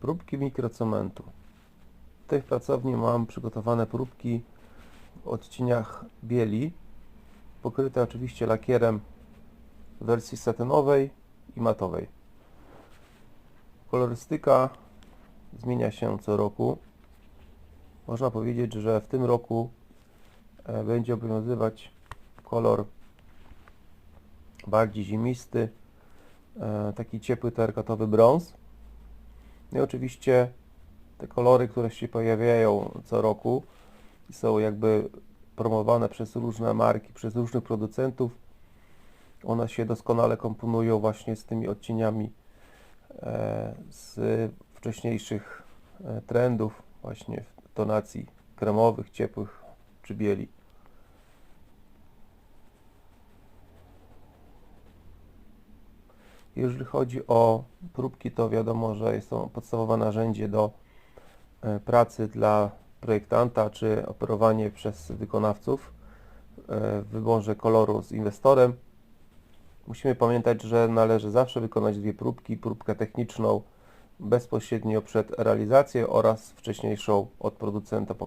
Próbki mikrocementu. W pracowni mam przygotowane próbki w odcieniach bieli, pokryte oczywiście lakierem w wersji satynowej i matowej. Kolorystyka zmienia się co roku. Można powiedzieć, że w tym roku e, będzie obowiązywać kolor bardziej zimisty, e, taki ciepły terkatowy brąz. No I oczywiście te kolory, które się pojawiają co roku i są jakby promowane przez różne marki, przez różnych producentów, one się doskonale komponują właśnie z tymi odcieniami e, z wcześniejszych e, trendów właśnie w tonacji kremowych, ciepłych czy bieli. Jeżeli chodzi o próbki, to wiadomo, że jest to podstawowe narzędzie do e, pracy dla projektanta, czy operowanie przez wykonawców e, w wyborze koloru z inwestorem. Musimy pamiętać, że należy zawsze wykonać dwie próbki, próbkę techniczną bezpośrednio przed realizacją oraz wcześniejszą od producenta